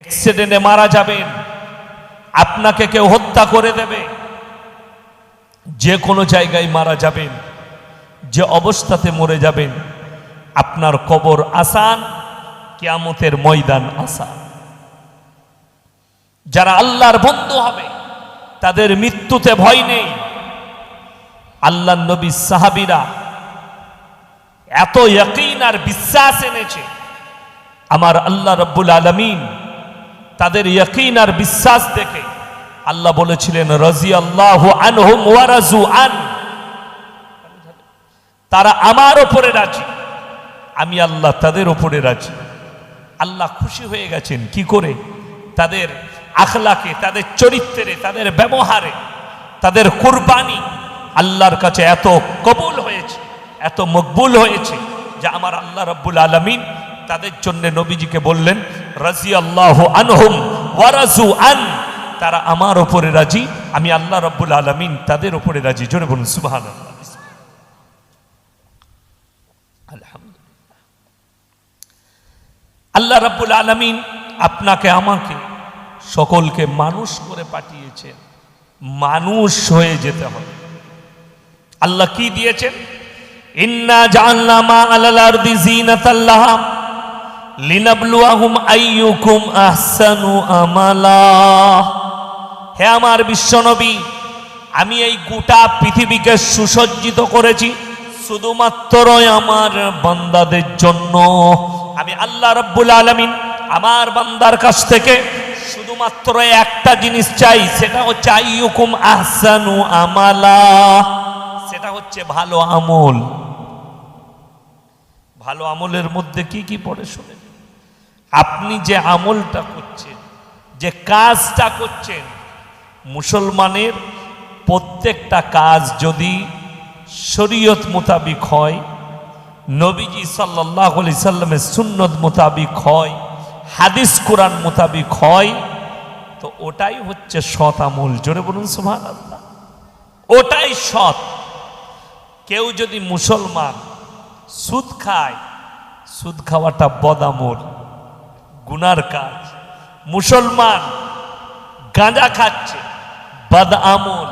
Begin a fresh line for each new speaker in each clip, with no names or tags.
অ্যাক্সিডেন্টে মারা যাবেন। আপনাকে কেউ হত্যা করে দেবে। যে কোনো জায়গায় মারা যাবেন। যে অবস্থাতে মরে যাবেন। আপনার কবর আসান, কিয়ামতের ময়দান আসান। যারা আল্লাহর বন্ধু হবে, তাদের মৃত্যুতে ভয় নেই। আল্লাহ নবী সাহাবিরা এত আর বিশ্বাস এনেছে। আমার আল্লাহ রব্বুল আলমিন তাদের ইয়কিন আর বিশ্বাস দেখে আল্লাহ বলেছিলেন রাজি আল্লাহ আনহুম ওয়ারাজু আন তারা আমার ওপরে রাজি, আমি আল্লাহ তাদের ওপরে রাজি। আল্লাহ খুশি হয়ে গেছেন, কি করে? তাদের আখলাকে, তাদের চরিত্রে, তাদের ব্যবহারে, তাদের কুরবানি আল্লাহর কাছে এত কবুল হয়েছে, এত মকবুল হয়েছে যে আমার আল্লাহ রব্বুল আলমিন তাদের জন্য নবীজিকে বললেন রাজি আল্লাহ আনহুম, ওয়ারাজু আন, তারা আমার ওপরে রাজি, আমি আল্লাহ রব্বুল আলমিন তাদের রাজি। জোরে বলুন আল্লাহ আলমিন আপনাকে, আমাকে, সকলকে মানুষ করে পাঠিয়েছেন। মানুষ হয়ে যেতে হবে। আল্লাহ কি দিয়েছেন? ইন্না জাআলনা মা আলাল আরদি জিনাতাল্লাহ লিনাবলুয়াহুম আইয়ুকুম আহসানু আমালা। হে আমার বিশ্বনবী, আমি এই গোটা পৃথিবীকে সুসজ্জিত করেছি শুধুমাত্রই আমার বান্দাদের জন্য। আমি আল্লাহ রব্বুল আলামিন আমার বান্দার কাছ থেকে শুধুমাত্র একটা জিনিস চাই, সেটা হচ্ছে আইয়ুকুম আহসানু আমালা। সেটা হচ্ছে ভালো আমল। ভালো আমলের মধ্যে কি কি পড়ে শোনেন? আপনি যে আমলটা করছেন, যে কাজটা করছেন, মুসলমানের প্রত্যেকটা কাজ যদি শরীয়ত মোতাবিক হয়, নবীজি সাল্লাহ আলি সাল্লামের সুন্নত মোতাবিক হয়, হাদিস কোরআন মোতাবিক হয়, তো ওটাই হচ্ছে সৎ আমল। জোরে বলুন সুভান আল্লাহ ওটাই সৎ। কেউ যদি মুসলমান সুদ খায়, সুদ খাওয়াটা বদামল গুনার কাজ। মুসলমান গাঁজা খাচ্ছে বদ আমল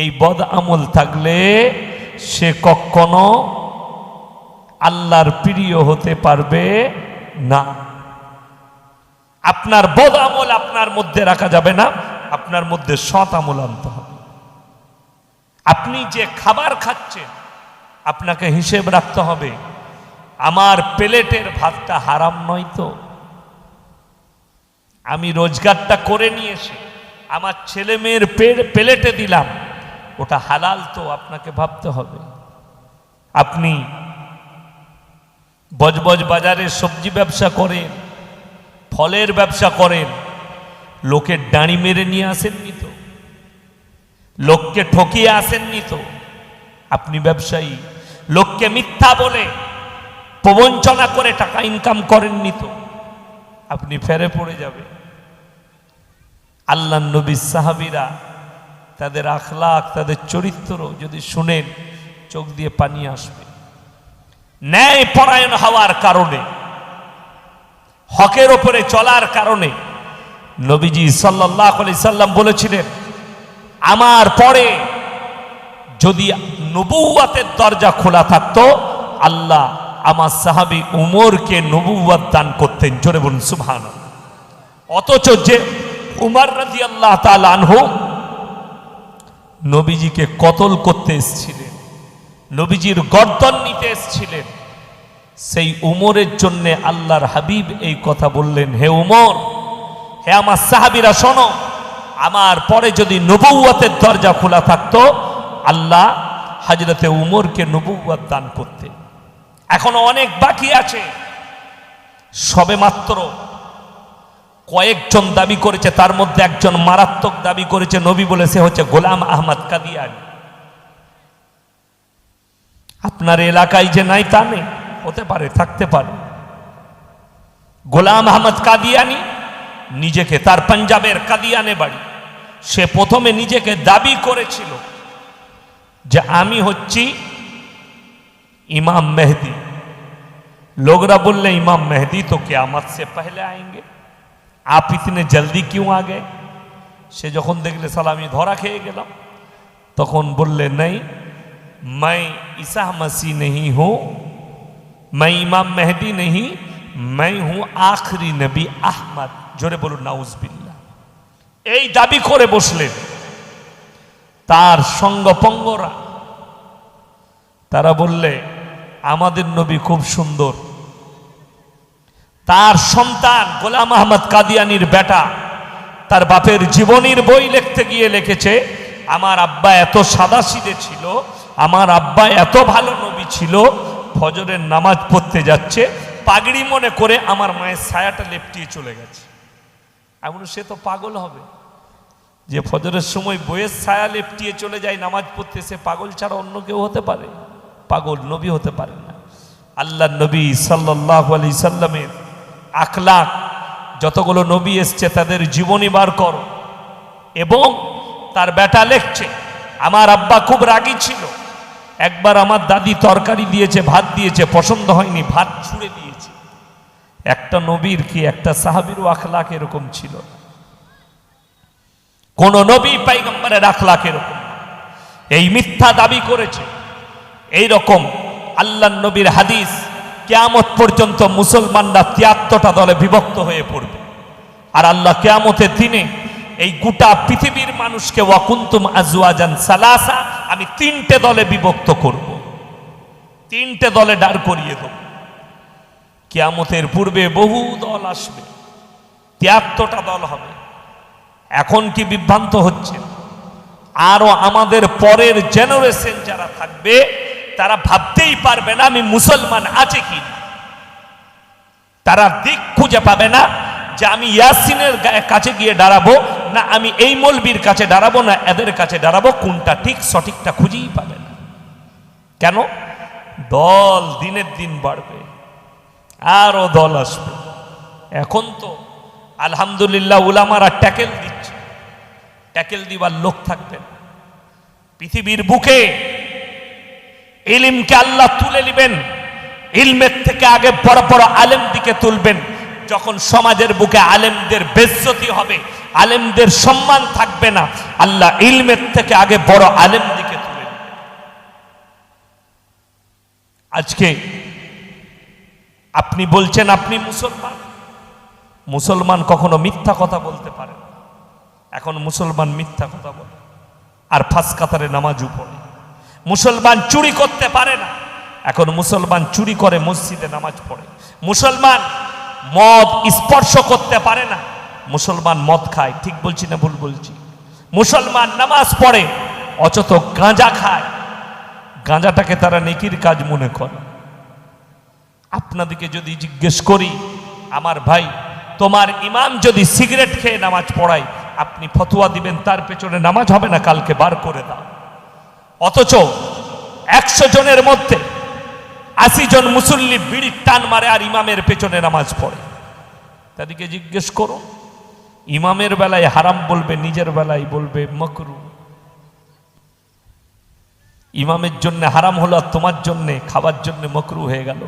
এই বদ আমল থাকলে সে কখনো আল্লাহর প্রিয় হতে পারবে না। আপনার বদ আমল আপনার মধ্যে রাখা যাবে না, আপনার মধ্যে সৎ আমল আনতে হবে। আপনি যে খাবার খাচ্ছেন, আপনাকে হিসেব রাখতে হবে, আমার প্লেটের ভাতটা হারাম নয় তো? আমি রোজগারটা করে নিয়ে এসে আমার ছেলে মেয়ের প্লেটে দিলাম, ওটা হালাল তো, আপনাকে ভাবতে হবে। আপনি বজবজ বাজারে সবজি ব্যবসা করেন, ফলের ব্যবসা করেন লোকের ডাঁড়ি মেরে নিয়ে আসেননি তো? লোককে ঠকিয়ে আসেননি তো? আপনি ব্যবসায়ী, লোককে মিথ্যা বলে প্রবঞ্চনা করে টাকা ইনকাম করেননি তো? আপনি ফেরে পড়ে যাবে। আল্লাহ নবী সাহাবিরা তাদের আখলাখ, তাদের চরিত্র যদি শুনেন, চোখ দিয়ে পানি আসবে। ন্যায় পরায়ণ হওয়ার কারণে, হকের ওপরে চলার কারণে নবীজি সাল্লাহ আলি সাল্লাম বলেছিলেন, আমার পরে যদি নবুয়াতের দরজা খোলা থাকতো, আল্লাহ আমার সাহাবি উমরকে নবুয়াত দান করতেন, জোরে বলুন সুভান অথচ যে উমার রাজি আল্লাহ আনহু নবীজিকে কতল করতে এসছিলেন, নবীজির গর্দন নিতে এসছিলেন, সেই উমরের জন্য আল্লাহর হাবিব এই কথা বললেন, হে উমর, হে আমার সাহাবিরা, শোনো, আমার পরে যদি নবুয়াতের দরজা খোলা থাকতো, আল্লাহ হাজরতে উমরকে নবুয়াত দান করতে এখনও অনেক বাকি আছে। সবে মাত্র কয়েকজন দাবি করেছে, তার মধ্যে একজন মারাত্মক দাবি করেছে নবী বলে, সে হচ্ছে গোলাম আহমদ কাদিয়ানি। আপনার এলাকায় যে নাই তা নেই, হতে পারে, থাকতে পারে। গোলাম আহমদ কাদিয়ানি নিজেকে, তার পাঞ্জাবের কাদিয়ানে বাড়ি, সে প্রথমে নিজেকে দাবি করেছিল যে আমি হচ্ছি ইমাম মেহদি লোকরা বললে ইমাম মেহদি তো क्यामत से पहले आएंगे आप इतने जल्दी क्यों आ गए সে যখন দেখলে সালা আমি ধরা খেয়ে গেলাম তখন বললে নেই मैं ईसा मसीह नहीं हूं मैं इमाम मेहदी नहीं मैं हूं आखिरी नबी আহমদ জোরে বলুন নাউজবিল্লা এই দাবি করে বসলেন তার সঙ্গপঙ্গরা তারা বললে আমাদের নবী খুব সুন্দর। তার সন্তান গোলাম আহমদ কাদিয়ানির বেটা, তার বাপের জীবনীর বই লিখতে গিয়ে লিখেছে, আমার আব্বা এত সাদাসিদে ছিল, আমার আব্বা এত ভালো নবী ছিল, ফজরের নামাজ পড়তে যাচ্ছে, পাগড়ি মনে করে আমার মায়ের ছায়াটা লেপটিয়ে চলে গেছে। এমন সে তো পাগল হবে। যে ফজরের সময় বইয়ের ছায়া লেপটিয়ে চলে যায় নামাজ পড়তে, সে পাগল ছাড়া অন্য কেউ হতে পারে? পাগল নবী হতে পারে না। আল্লাহ নবী সাল্লাহ আলি সাল্লামের আখলাক, যতগুলো নবী এসছে তাদের জীবনী বার করো। এবং তার বেটা লেখছে, আমার আব্বা খুব রাগী ছিল। একবার আমার দাদি তরকারি দিয়েছে, ভাত দিয়েছে, পছন্দ হয়নি, ভাত ছুঁড়ে দিয়েছে। একটা নবীর কি একটা সাহাবিরও আখলাখ এরকম ছিল? কোন নবী পাইগম্বরের আখলাখ এরকম এই মিথ্যা দাবি করেছে। এই রকম আল্লাহ নবীর হাদিস কেয়ামত পর্যন্ত মুসলমানরা তিয়াত্তরটা দলে বিভক্ত হয়ে পড়বে। আর আল্লাহ কেয়ামতের দিনে এই গোটা পৃথিবীর মানুষকে ওয়াকুন্তুম আজওয়াজান সালাসা, আমি তিনটে দলে বিভক্ত করব। তিনটে দলে দাঁড় করিয়ে দেব। কেয়ামতের পূর্বে বহু দল আসবে, তিয়াত্তরটা দল হবে। এখন কি বিভ্রান্ত হচ্ছে আরও আমাদের পরের জেনারেশন যারা থাকবে তারা ভাবতেই পারবে না আমি মুসলমান আছে কি তারা দিক খুঁজে পাবে না যে আমি ইয়াসিনের কাছে গিয়ে দাঁড়াবো, না আমি এই মলবির কাছে দাঁড়াবো, না এদের কাছে দাঁড়াবো, কোনটা ঠিক সঠিকটা খুঁজেই পাবে না। কেন? দল দিনের দিন বাড়বে আরও দল আসবে। এখন তো আলহামদুলিল্লাহ উলামারা ট্যাকেল দিচ্ছে, ট্যাকেল দিবার লোক থাকবে পৃথিবীর বুকে ইলিমকে আল্লাহ তুলে নেবেন, ইলমের থেকে আগে বড় বড় আলেম দিকে তুলবেন। যখন সমাজের বুকে আলেমদের বেজ্জতি হবে, আলেমদের সম্মান থাকবে না, আল্লাহ ইলমের থেকে আগে বড় আলেম দিকে তুলে আজকে আপনি বলছেন, আপনি মুসলমান? মুসলমান কখনো মিথ্যা কথা বলতে পারে এখন মুসলমান মিথ্যা কথা বলে, আর ফাঁস কাতারে নামাজও পড়ে। মুসলমান চুরি করতে পারে না। এখন মুসলমান চুরি করে মসজিদে নামাজ পড়ে। মুসলমান মদ স্পর্শ করতে পারে না। মুসলমান মদ খায়, ঠিক বলছি না ভুল বলছি? মুসলমান নামাজ পড়ে অচত গাঁজা খায়। গাঁজাটাকে তারা নেকির কাজ মনে করে। আপনাদেরকে যদি জিজ্ঞেস করি, আমার ভাই, তোমার ইমাম যদি সিগারেট খেয়ে নামাজ পড়ায়, আপনি ফতুয়া দিবেন, তার পেছনে নামাজ হবে না, কালকে বার করে দাও। অথচ একশো জনের মধ্যে আশি জন মুসল্লি বিড়ির টান মারে আর ইমামের পেছনে নামাজ পড়ে। তাদেরকে জিজ্ঞেস করো, ইমামের বেলায় হারাম বলবে, নিজের বেলায় বলবে, মকরু। ইমামের জন্য হারাম হলো আর তোমার জন্য, খাবার জন্য মকরু হয়ে গেল।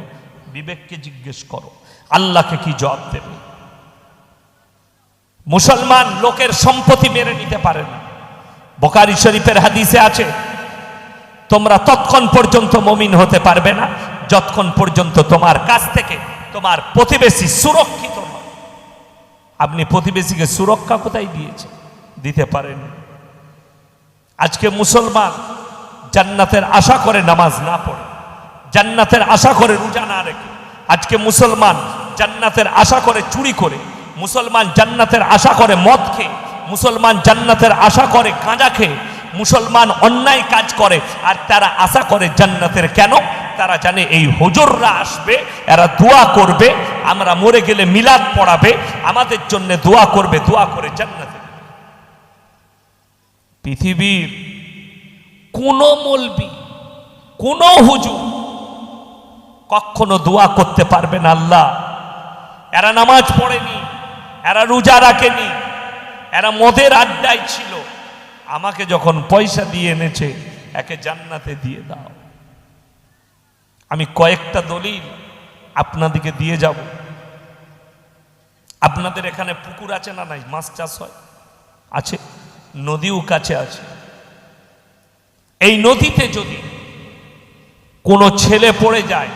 বিবেককে জিজ্ঞেস করো, আল্লাহকে কি জবাব দেবে? মুসলমান লোকের সম্পত্তি মেরে নিতে পারে না। বোকারি শরীফের হাদিসে আছে তোমরা তৎক্ষণ পর্যন্ত মমিন হতে পারবে না। যতক্ষণ পর্যন্ত তোমার কাছ থেকে তোমার প্রতিবেশী সুরক্ষিত আপনি প্রতিবেশীকে সুরক্ষা কোথায় দিয়েছে দিতে পারেন। আজকে মুসলমান জান্নাতের আশা করে নামাজ না পড়ে, জান্নাতের আশা করে রোজা না রেখে, আজকে মুসলমান জান্নাতের আশা করে চুরি করে, মুসলমান জান্নাতের আশা করে মদ খেয়ে, মুসলমান জান্নাতের আশা করে গাঁজা খেয়ে মুসলমান অন্যায় কাজ করে, আর তারা আশা করে জান্নাতের কেন? তারা জানে এই হুজুররা আসবে, এরা দোয়া করবে, আমরা মরে গেলে মিলাদ পড়াবে, আমাদের জন্য দোয়া করবে, দোয়া করে জান্নাতে পৃথিবীর কোন মলবি, কোন হুজুর কখনো দোয়া করতে পারবে না আল্লাহ। এরা নামাজ পড়েনি, এরা রোজা রাখেনি, এরা মদের আড্ডায় ছিল। আমাকে যখন পয়সা দিয়ে এনেছে, একে জান্নাতে দিয়ে দাও। আমি কয়েকটা দলিল আপনাদেরকে দিয়ে যাব। আপনাদের এখানে পুকুর আছে না নাই? মাছ চাষ হয়? আছে। নদীও কাছে আছে। এই নদীতে যদি কোনো ছেলে পড়ে যায়,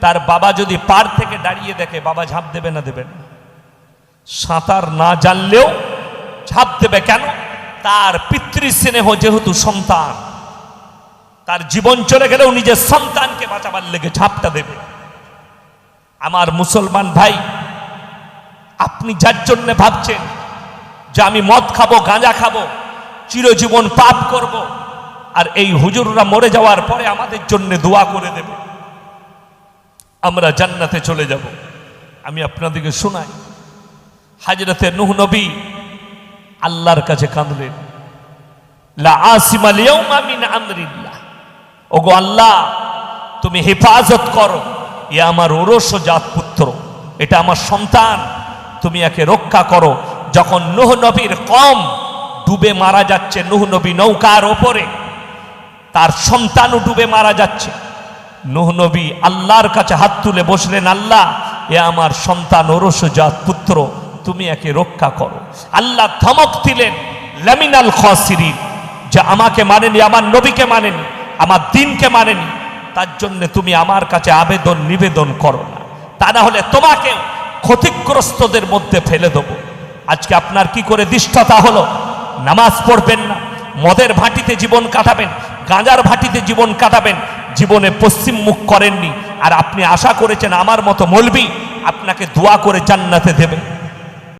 তার বাবা যদি পার থেকে দাঁড়িয়ে দেখে, বাবা ঝাঁপ দেবে না দেবে না? সাঁতার না জানলেও ঝাঁপ দেবে কেন? তার পিতৃস্নেহ যেহেতু সন্তান, তার জীবন চলে গেলেও নিজের সন্তানকে বাঁচাবার লেগে ঝাঁপটা দেবে। আমার মুসলমান ভাই, আপনি যার জন্য ভাবছেন যে আমি মদ খাব, গাঁজা খাব, চিরজীবন পাপ করব, আর এই হুজুররা মরে যাওয়ার পরে আমাদের জন্য দোয়া করে দেবে, আমরা জান্নাতে চলে যাব। আমি আপনাদেরকে শোনাই, হাজরতে নুহ নবী আল্লাহর কাছে কাঁদলেন। ওগো আল্লাহ, তুমি হেফাজত করো। এ আমার ওরস জাত পুত্র, এটা আমার সন্তান। তুমি একে রক্ষা করো। যখন নুহ নবীর কম ডুবে মারা যাচ্ছে, নুহ নবী নৌকার ওপরে, তার সন্তানও ডুবে মারা যাচ্ছে। নুহ নবী আল্লাহর কাছে হাত তুলে বসলেন, আল্লাহ, এ আমার সন্তান ওরস জাত পুত্র তুমি একে রক্ষা করো। আল্লাহ ধমক দিলেন, লামিনাল খসিরিন, যে আমাকে মানেনি, আমার নবীকে মানেনি, আমার দিনকে মানেনি, তার জন্য তুমি আমার কাছে আবেদন নিবেদন করো না। তা না হলে তোমাকে ক্ষতিগ্রস্তদের মধ্যে ফেলে দেবো। আজকে আপনার কি করে দৃষ্টতা হলো? নামাজ পড়বেন না, মদের ভাটিতে জীবন কাটাবেন, গাঁজার ভাটিতে জীবন কাটাবেন, জীবনে পশ্চিম মুখ করেননি, আর আপনি আশা করেছেন আমার মতো মলবি আপনাকে দোয়া করে জান্নাতে দেবে।